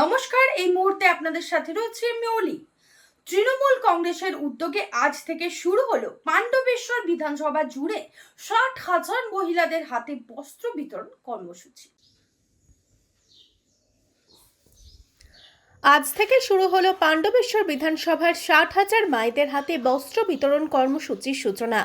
নমস্কার, এই মুহূর্তে আপনাদের সাথে রয়েছে মিওলি তৃণমূল কংগ্রেসের উদ্যোগে আজ থেকে শুরু হলো পাণ্ডবেশ্বর বিধানসভা জুড়ে ষাট হাজার মহিলাদের হাতে বস্ত্র বিতরণ কর্মসূচি। আজ থেকে শুরু হলো পাণ্ডবেশ্বর বিধানসভার ষাট হাজার মায়েদের হাতে বস্ত্র বিতরণ কর্মসূচির সূচনা।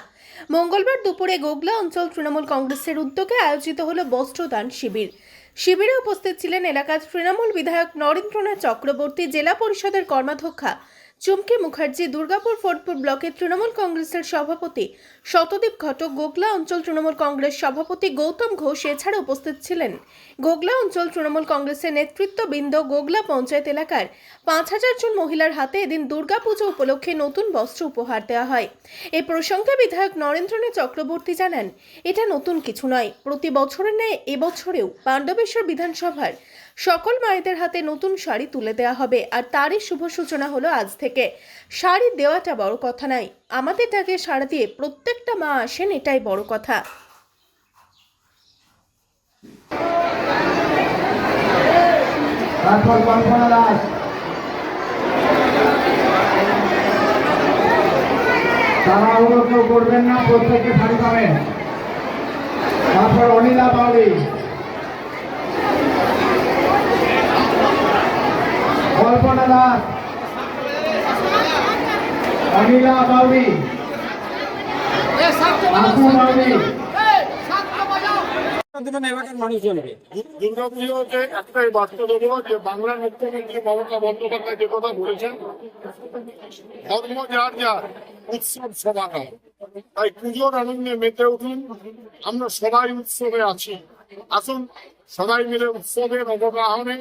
মঙ্গলবার দুপুরে গোগলা অঞ্চল তৃণমূল কংগ্রেসের উদ্যোগে আয়োজিত হলো বস্ত্রদান শিবির। শিবিরে উপস্থিত ছিলেন এলাকার তৃণমূল বিধায়ক নরেন্দ্রনাথ চক্রবর্তী, জেলা পরিষদের কর্মাধ্যক্ষা চুমকি মুখার্জি, দুর্গাপুর, ফোর্টপুর ব্লকের তৃণমূল কংগ্রেসের সভাপতি শতদীপ ঘটক, গোগলা অঞ্চল তৃণমূল কংগ্রেস সভাপতি গৌতম ঘোষ এছাড়া উপস্থিত ছিলেন। গোগলা অঞ্চল তৃণমূল কংগ্রেসের নেতৃত্ববৃন্দ গোগলা পঞ্চায়েত এলাকার পাঁচ হাজার জন মহিলার হাতে এদিন দুর্গাপুজো উপলক্ষে নতুন বস্ত্র উপহার দেওয়া হয়। এই প্রসঙ্গে বিধায়ক নরেন্দ্রনাথ চক্রবর্তী জানান, এটা নতুন কিছু নয়। প্রতি বছরের ন্যায় এবছরেও পাণ্ডবেশ্বর বিধানসভার সকল মায়েদের হাতে নতুন শাড়ি তুলে দেওয়া হবে, আর তারই শুভ সূচনা হলো আজ থেকে। শাড়ি দেওয়াটা বড় কথা নাই আমাদের ডাকে সাড়া দিয়ে প্রত্যেকটা মা আসেন, এটাই বড় কথা। তাড়াহুড়ো কেউ করবেন না প্রত্যেককে শাড়ি পাবেন। তারপর অনিলা বাউরি কল্পনা দাস অনিলা বাউরি আপু বাউরি একটাই বার্তা দেবো যে বাংলার মুখ্যমন্ত্রী মমতা বন্দ্যোপাধ্যায় যে কথা বলেছেন ধর্ম যার যার উৎসব তাই পুজোর আনন্দে মেতে উঠুন আমরা সবাই উৎসবে আছি আসুন সবাই মিলে উৎসবের অবগাহনে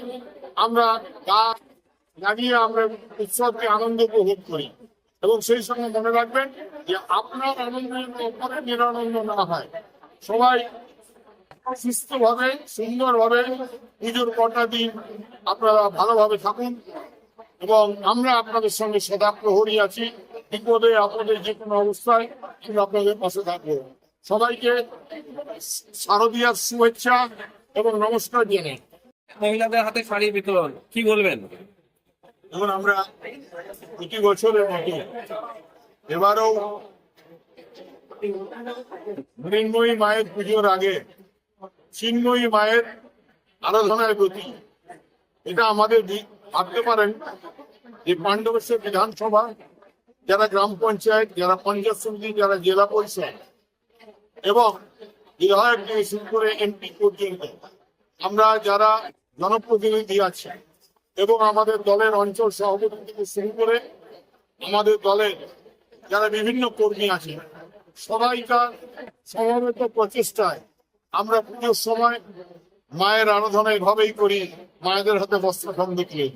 আমরা গান লাগিয়ে আমরা উৎসবকে আনন্দ উপভোগ করি। এবং সেই সঙ্গে মনে রাখবেন যে আপনার আনন্দের উপরে নিরানন্দ না হয়। সবাই সুস্থভাবে, সুন্দরভাবে পুজোর কটা দিন আপনারা ভালোভাবে থাকুন। এবং আমরা আপনাদের সঙ্গে সদা প্রহরী আছি। বিপদে আপনাদের যে কোনো অবস্থায় আমরা আপনাদের পাশে থাকব। সবাইকে শারদীয়ার শুভেচ্ছা এবং নমস্কার জানাই মহিলাদের হাতে শাড়ি বিতরণ, কি বলবেন? যেমন আমরা প্রতি বছরের মতো এবারও মৃন্ময়ী মায়ের পুজোর আগে চিন্ময়ী মায়ের আরাধনায় প্রতি এটা আমাদের ভাবতে পারেন যে পাণ্ডবেশ্বর বিধানসভা, যারা গ্রাম পঞ্চায়েত, যারা পঞ্চায়েত সমিতি, যারা জেলা পরিষদ এবং বিধায়ক থেকে শুরু করে এমপি পর্যন্ত আমরা যারা জনপ্রতিনিধি আছি এবং আমাদের দলের অঞ্চল সভাপতি থেকে শুরু করে আমাদের দলের যারা বিভিন্ন কর্মী আছে, সবাইকার সমবেত প্রচেষ্টায় আমরা পুজোর সময় মায়ের আরাধনা এভাবেই করি, মায়েদের হাতে বস্ত্রখণ্ড তুলে দিই।